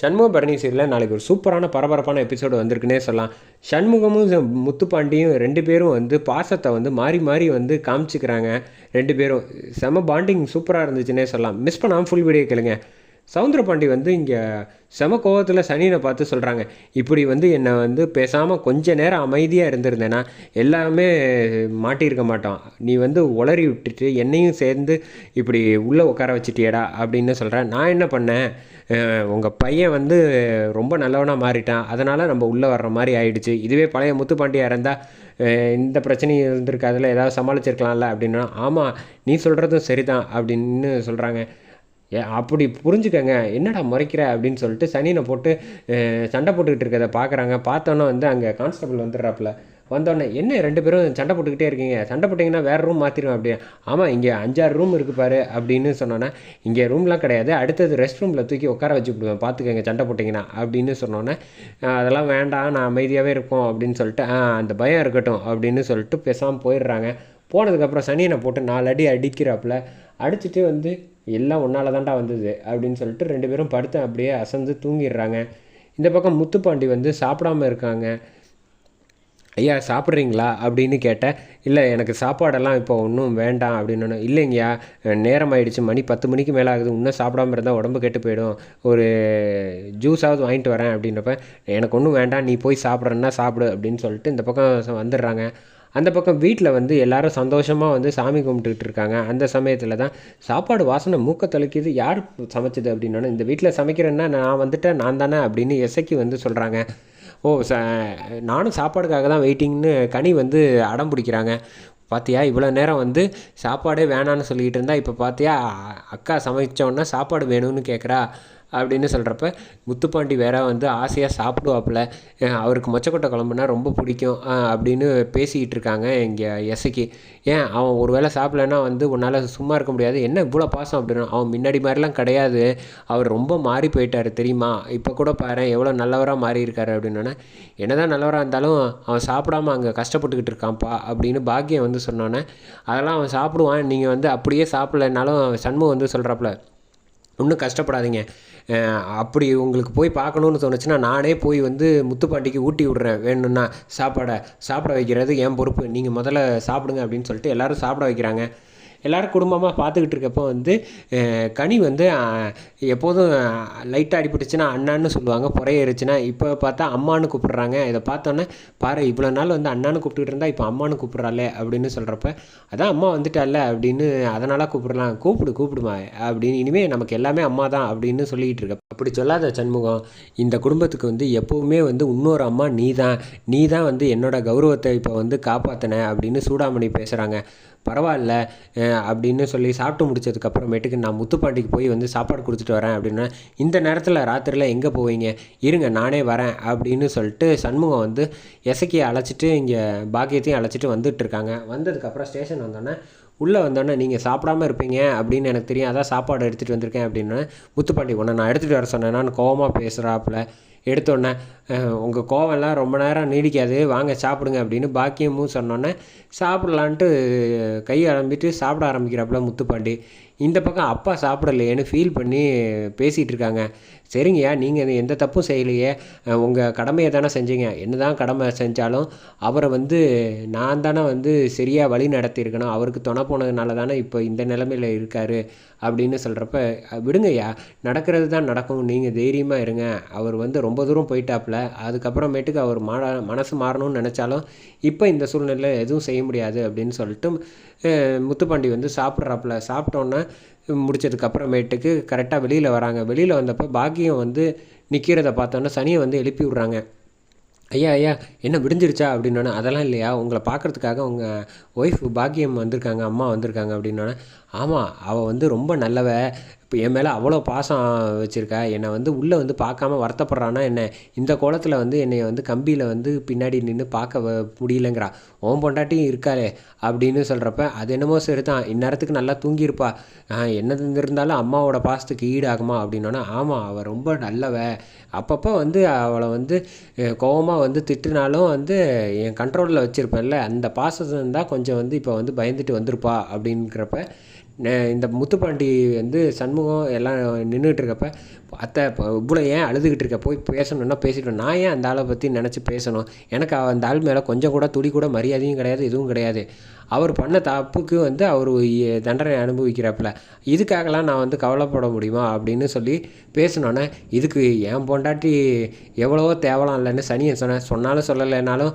சண்முக பரணி சீரியலில் நாளைக்கு ஒரு சூப்பரான பரபரப்பான எபிசோடு வந்திருக்குன்னே சொல்லலாம். சண்முகமும் முத்துப்பாண்டியும் ரெண்டு பேரும் வந்து பாசத்தை வந்து மாறி மாறி வந்து காமிச்சிக்கிறாங்க. ரெண்டு பேரும் செம பாண்டிங் சூப்பராக இருந்துச்சுன்னே சொல்லலாம். மிஸ் பண்ணாமல் ஃபுல் வீடியோ கேளுங்க. சவுந்தரபாண்டி வந்து இங்கே செம கோவத்தில் சனியனை பார்த்து சொல்கிறாங்க இப்படி வந்து என்னை வந்து பேசாமல் கொஞ்ச நேரம் அமைதியாக இருந்திருந்தேன்னா எல்லாமே மாட்டியிருக்க மாட்டோம் நீ வந்து உளறி விட்டுட்டு என்னையும் சேர்ந்து இப்படி உள்ளே உட்கார வச்சுட்டியடா அப்படின்னு சொல்கிறேன் நான் என்ன பண்ணேன்? உங்கள் பையன் வந்து ரொம்ப நல்லவனாக மாறிட்டான். அதனால் நம்ம உள்ளே வர்ற மாதிரி ஆயிடுச்சு. இதுவே பழைய முத்துப்பாண்டியாக இருந்தால் இந்த பிரச்சனையும் இருந்திருக்காதுல. ஏதாவது சமாளிச்சிருக்கலாம்ல அப்படின்னா ஆமாம் நீ சொல்கிறதும் சரிதான் அப்படின்னு சொல்கிறாங்க அப்படி புரிஞ்சுக்கங்க. என்னடா முறைக்கிற அப்படின்னு சொல்லிட்டு சனியனை போட்டு சண்டை போட்டுக்கிட்டு இருக்கிறத பார்க்குறாங்க. பார்த்தோன்னே வந்து அங்கே கான்ஸ்டபிள் வந்துடுறாப்புல. வந்தோடனே என்ன ரெண்டு பேரும் சண்டை போட்டுக்கிட்டே இருக்கீங்க? சண்டை போட்டிங்கன்னா வேறு ரூம் மாற்றிடுவேன் அப்படியே ஆமாம் இங்கே அஞ்சாறு ரூம் இருக்குது பாரு அப்படின்னு சொன்னோன்னே இங்கே ரூம்லாம் கிடையாது. அடுத்தது ரெஸ்ட் ரூமில் தூக்கி உட்கார வச்சு விடுவேன். பார்த்துக்கங்க சண்டை போட்டிங்கன்னா அப்படின்னு சொன்னோன்னே அதெல்லாம் வேண்டாம். நான் அமைதியாகவே இருக்கோம் அப்படின்னு சொல்லிட்டு அந்த பயம் இருக்கட்டும் அப்படின்னு சொல்லிட்டு பேசாமல் போயிடுறாங்க. போனதுக்கப்புறம் சனியனை போட்டு நாலு அடி அடிக்கிறாப்புல. அடிச்சுட்டு வந்து எல்லாம் ஒன்றால் தான்டா வந்தது அப்படின்னு சொல்லிட்டு ரெண்டு பேரும் படுத்து அப்படியே அசந்து தூங்கிடுறாங்க. இந்த பக்கம் முத்துப்பாண்டி வந்து சாப்பிடாம இருக்காங்க. ஐயா சாப்பிட்றீங்களா? அப்படின்னு கேட்டேன் இல்லை எனக்கு சாப்பாடெல்லாம் இப்போ ஒன்றும் வேண்டாம் அப்படின்னு இல்லைங்கய்யா நேரம் ஆயிடுச்சு மணி பத்து மணிக்கு மேலே ஆகுது இன்னும் சாப்பிடாம இருந்தால் உடம்பு கெட்டு போயிடும் ஒரு ஜூஸாவது வாங்கிட்டு வரேன் அப்படின்றப்ப எனக்கு ஒன்றும் வேண்டாம் நீ போய் சாப்பிட்றன்னா சாப்பிடு அப்படின்னு சொல்லிட்டு இந்த பக்கம் வந்துடுறாங்க. அந்த பக்கம் வீட்டில் வந்து எல்லாரும் சந்தோஷமாக வந்து சாமி கும்பிட்டுக்கிட்டு இருக்காங்க. அந்த சமயத்தில் தான் சாப்பாடு வாசனை மூக்க தொலைக்கிது யார் சமைச்சது அப்படின்னா இந்த வீட்டில் சமைக்கிறேன்னா நான் வந்துட்டேன் நான் தானே அப்படின்னு எசைக்கு வந்து சொல்கிறாங்க ஓ ச நானும் சாப்பாடுக்காக தான் வெயிட்டிங்னு கனி வந்து அடம் பிடிக்கிறாங்க. பார்த்தியா இவ்வளோ நேரம் வந்து சாப்பாடே வேணான்னு சொல்லிக்கிட்டு இருந்தா இப்போ பார்த்தியா அ- அக்கா சமைச்சோன்னா சாப்பாடு வேணும்னு கேட்குறா அப்படின்னு சொல்கிறப்ப முத்துப்பாண்டி வேற வந்து ஆசையாக சாப்பிடுவாப்புல. அவருக்கு மொச்சக்கொட்டை குழம்புனா ரொம்ப பிடிக்கும் அப்படின்னு பேசிக்கிட்டு இருக்காங்க இங்கே எசைக்கு ஏன் அவன் ஒரு வேளை சாப்பிட்லன்னா வந்து உன்னால் சும்மா இருக்க முடியாது. என்ன இவ்வளோ பாசம் அப்படின்னா அவன் முன்னாடி மாதிரிலாம் கிடையாது. அவர் ரொம்ப மாறி போயிட்டார் தெரியுமா? இப்போ கூட பாரு எவ்வளோ நல்லவராக மாறி இருக்காரு அப்படின்னோடனே என்னதான் நல்லவராக இருந்தாலும் அவன் சாப்பிடாம அங்கே கஷ்டப்பட்டுக்கிட்டு இருக்கான்ப்பா அப்படின்னு பாக்கியம் வந்து சொன்னோன்னே அதெல்லாம் அவன் சாப்பிடுவான். நீங்கள் வந்து அப்படியே சாப்பிட்லனாலும் சண்முகம் வந்து சொல்கிறாப்புல ஒன்றும் கஷ்டப்படாதீங்க. அப்படி உங்களுக்கு போய் பார்க்கணுன்னு தோணுச்சுன்னா நானே போய் வந்து முத்துப்பாண்டிக்கு ஊட்டி விட்றேன். வேணும்னா சாப்பாடை சாப்பிட வைக்கிறது என் பொறுப்பு. நீங்கள் முதல்ல சாப்பிடுங்க அப்படின்னு சொல்லிட்டு எல்லோரும் சாப்பிட வைக்கிறாங்க. எல்லாரும் குடும்பமாக பார்த்துக்கிட்டு இருக்கப்போ வந்து கனி வந்து எப்போதும் லைட்டாக அடிபட்டுச்சுன்னா அண்ணான்னு சொல்லுவாங்க புறையேறுச்சுன்னா இப்போ பார்த்தா அம்மான்னு கூப்பிட்றாங்க. இதை பார்த்தோன்னே பாரு இவ்வளோ நாள் வந்து அண்ணான்னு கூப்பிட்டுக்கிட்டு இருந்தால் இப்போ அம்மான்னு கூப்பிட்றாளே அப்படின்னு சொல்கிறப்ப அதான் அம்மா வந்துட்டால அப்படின்னு அதனால் கூப்பிடலாம். கூப்பிடு கூப்பிடுமா அப்படின்னு இனிமேல் நமக்கு எல்லாமே அம்மா தான் அப்படின்னு சொல்லிக்கிட்டு இருக்க. அப்படி சொல்லாத சண்முகம் இந்த குடும்பத்துக்கு வந்து எப்போவுமே வந்து இன்னொரு அம்மா நீ தான் நீ தான் வந்து என்னோட கௌரவத்தை இப்போ வந்து காப்பாற்றின அப்படின்னு சூடாமணி பேசுகிறாங்க பரவாயில்ல அப்படின்னு சொல்லி சாப்பிட்டு முடிச்சதுக்கப்புறமேட்டுக்கு நான் முத்துப்பாண்டிக்கு போய் வந்து சாப்பாடு கொடுத்துட்டு வரேன் அப்படின்னா இந்த நேரத்தில் ராத்திரியில் எங்கே போவீங்க? இருங்க நானே வரேன் அப்படின்னு சொல்லிட்டு சண்முகம் வந்து எசக்கியை அழைச்சிட்டு இங்கே பாக்கியத்தையும் அழைச்சிட்டு வந்துட்டு இருக்காங்க. வந்ததுக்கப்புறம் ஸ்டேஷன் வந்தோடனே உள்ளே வந்தோடனே நீங்கள் சாப்பிடாம இருப்பீங்க அப்படின்னு எனக்கு தெரியும். அதான் சாப்பாடு எடுத்துகிட்டு வந்திருக்கேன் அப்படின்னு முத்துப்பாண்டி உன்னை நான் எடுத்துகிட்டு வர சொன்னேன். நான் கோவமாக பேசுகிறாப்புல எடுத்தோடனே உங்கள் கோவம்லாம் ரொம்ப நேரம் நீடிக்காது வாங்க சாப்பிடுங்க அப்படின்னு பாக்கியமும் சொன்னோன்னே சாப்பிட்லான்ட்டு கை அலம்பிட்டு சாப்பிட ஆரம்பிக்கிறாப்புல முத்துப்பாண்டி. இந்த பக்கம் அப்பா சாப்பிடலையேன்னு ஃபீல் பண்ணி பேசிகிட்டு இருக்காங்க. சரிங்கய்யா நீங்கள் எந்த தப்பும் செய்யலையே. உங்கள் கடமையை தானே செஞ்சீங்க. என்ன தான் கடமை செஞ்சாலும் அவரை வந்து நான் தானே வந்து சரியாக வழி நடத்தியிருக்கணும். அவருக்கு துணை போனதுனால தானே இப்போ இந்த நிலமையில் இருக்கார். அப்படின்னு சொல்கிறப்ப விடுங்கய்யா நடக்கிறது தான் நடக்கும் நீங்கள் தைரியமாக இருங்க. அவர் வந்து ரொம்ப தூரம் போயிட்டாப்புல. அதுக்கப்புறமேட்டுக்கு அவர் மா மனசு மாறணும்னு நினச்சாலும் இப்போ இந்த சூழ்நிலை எதுவும் செய்ய முடியாது அப்படின்னு சொல்லிட்டு முத்துப்பாண்டி வந்து சாப்பிட்றாப்புல. சாப்பிட்டோன்னே முடிச்சதுக்கப்புறமேட்டுக்கு கரெக்டாக வெளியில் வராங்க. வெளியில் வந்தப்போ பாக்கியம் வந்து நிற்கிறத பார்த்தோன்னே சனியை வந்து எழுப்பி விட்றாங்க. ஐயா ஐயா என்ன விடிஞ்சிருச்சா அப்படின்னோடனே அதெல்லாம் இல்லையா உங்களை பார்க்குறதுக்காக உங்கள் ஒய்ஃப் பாக்கியம் வந்திருக்காங்க அம்மா வந்திருக்காங்க அப்படின்னோடனே ஆமாம் அவள் வந்து ரொம்ப நல்லவ இப்போ என் மேலே அவ்வளோ பாசம் வச்சுருக்கா என்னை வந்து உள்ளே வந்து பார்க்காம வருத்தப்படுறான்னா என்ன? இந்த கோலத்தில் வந்து என்னை வந்து கம்பியில் வந்து பின்னாடி நின்று பார்க்க வ- முடியலங்கிறா. உன் பொண்டாட்டியும் இருக்காளே அப்படின்னு சொல்கிறப்ப அது என்னமோ சரி தான் இந்நேரத்துக்கு நல்லா தூங்கியிருப்பா. என்னது இருந்தாலும் அம்மாவோட பாசத்துக்கு ஈடாகுமா? அப்படின்னோன்னா ஆமாம் அவள் ரொம்ப நல்லவ. அப்பப்போ வந்து அவளை வந்து கோவமாக வந்து திட்டுனாலும் வந்து என் கண்ட்ரோலில் வச்சுருப்பேன்ல. அந்த பாசத்தை இருந்தால் கொஞ்சம் வந்து இப்போ வந்து பயந்துட்டு வந்திருப்பா. அப்படிங்கிறப்ப இந்த முத்துப்பாண்டி வந்து சண்முகம் எல்லாம் நின்றுட்டு இருக்கப்ப அத்தை இப்போ இவ்வளோ ஏன் அழுதுகிட்டு இருக்க போய் பேசணுன்னா பேசிட்டு நான் ஏன் அந்த ஆளை பற்றி நினச்சி பேசணும்? எனக்கு அந்த ஆள் மேலே கொஞ்சம் கூட துளி கூட மரியாதையும் கிடையாது எதுவும் கிடையாது. அவர் பண்ண தப்புக்கு வந்து அவர் தண்டனை அனுபவிக்கிறாப்புல. இதுக்காகலாம் நான் வந்து கவலைப்பட முடியுமா? அப்படின்னு சொல்லி பேசினோன்னே இதுக்கு என் பொண்டாட்டி எவ்வளவோ தேவலாம் இல்லைன்னு சனியை சொன்னேன் சொன்னாலும் சொல்லலைனாலும்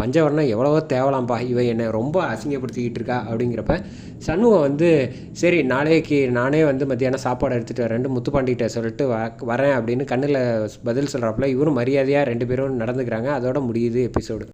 பஞ்சவர்ணம் எவ்வளவோ தேவலாம்ப்பா. இவன் என்னை ரொம்ப அசிங்கப்படுத்திக்கிட்டு இருக்கா அப்படிங்கிறப்ப சண்முகம் வந்து சரி நாளைக்கு நானே வந்து மத்தியானம் சாப்பாடு எடுத்துகிட்டு வரேன் முத்துப்பாண்டிகிட்ட சொல்லிட்டு வ வரேன் அப்படின்னு கண்ணில் பதில் சொல்கிறாப்புல இவரும் மரியாதையாக ரெண்டு பேரும் நடந்துக்கிறாங்க. அதோட முடியுது எபிசோடு.